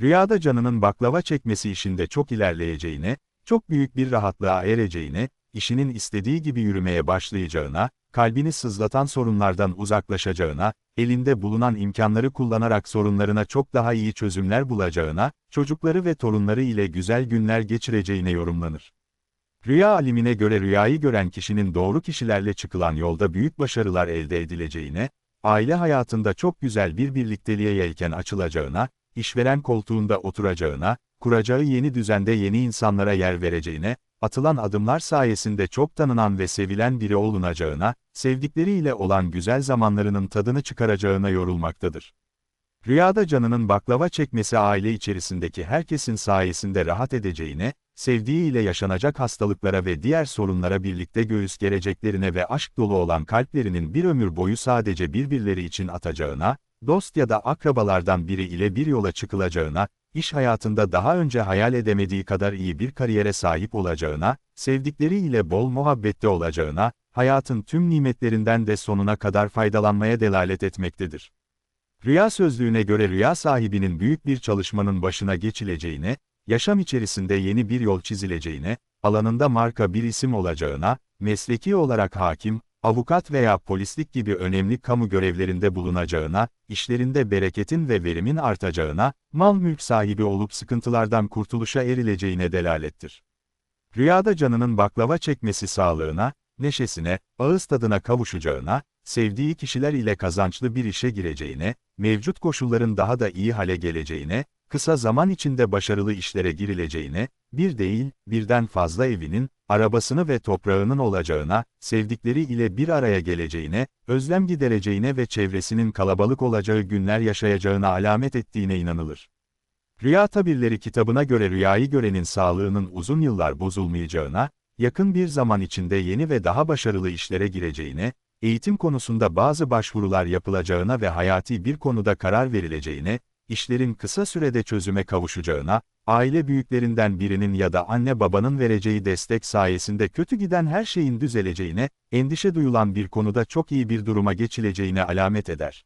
Rüyada canının baklava çekmesi işinde çok ilerleyeceğine, çok büyük bir rahatlığa ereceğine, işinin istediği gibi yürümeye başlayacağına, kalbini sızlatan sorunlardan uzaklaşacağına, elinde bulunan imkanları kullanarak sorunlarına çok daha iyi çözümler bulacağına, çocukları ve torunları ile güzel günler geçireceğine yorumlanır. Rüya alimine göre rüyayı gören kişinin doğru kişilerle çıkılan yolda büyük başarılar elde edileceğine, aile hayatında çok güzel bir birlikteliğe yelken açılacağına, işveren koltuğunda oturacağına, kuracağı yeni düzende yeni insanlara yer vereceğine, atılan adımlar sayesinde çok tanınan ve sevilen biri olunacağına, sevdikleriyle olan güzel zamanlarının tadını çıkaracağına yorulmaktadır. Rüyada canının baklava çekmesi aile içerisindeki herkesin sayesinde rahat edeceğine, sevdiğiyle yaşanacak hastalıklara ve diğer sorunlara birlikte göğüs gereceklerine ve aşk dolu olan kalplerinin bir ömür boyu sadece birbirleri için atacağına, dost ya da akrabalardan biri ile bir yola çıkılacağına, iş hayatında daha önce hayal edemediği kadar iyi bir kariyere sahip olacağına, sevdikleriyle bol muhabbette olacağına, hayatın tüm nimetlerinden de sonuna kadar faydalanmaya delalet etmektedir. Rüya sözlüğüne göre rüya sahibinin büyük bir çalışmanın başına geçileceğine, yaşam içerisinde yeni bir yol çizileceğine, alanında marka bir isim olacağına, mesleki olarak hakim, avukat veya polislik gibi önemli kamu görevlerinde bulunacağına, işlerinde bereketin ve verimin artacağına, mal mülk sahibi olup sıkıntılardan kurtuluşa erileceğine delalettir. Rüyada canının baklava çekmesi sağlığına, neşesine, ağız tadına kavuşacağına, sevdiği kişiler ile kazançlı bir işe gireceğine, mevcut koşulların daha da iyi hale geleceğine, kısa zaman içinde başarılı işlere girileceğine, bir değil, birden fazla evinin, arabasını ve toprağının olacağına, sevdikleri ile bir araya geleceğine, özlem gidereceğine ve çevresinin kalabalık olacağı günler yaşayacağına alamet ettiğine inanılır. Rüya Tabirleri kitabına göre rüyayı görenin sağlığının uzun yıllar bozulmayacağına, yakın bir zaman içinde yeni ve daha başarılı işlere gireceğine, eğitim konusunda bazı başvurular yapılacağına ve hayati bir konuda karar verileceğine, işlerin kısa sürede çözüme kavuşacağına, aile büyüklerinden birinin ya da anne babanın vereceği destek sayesinde kötü giden her şeyin düzeleceğine, endişe duyulan bir konuda çok iyi bir duruma geçileceğine alamet eder.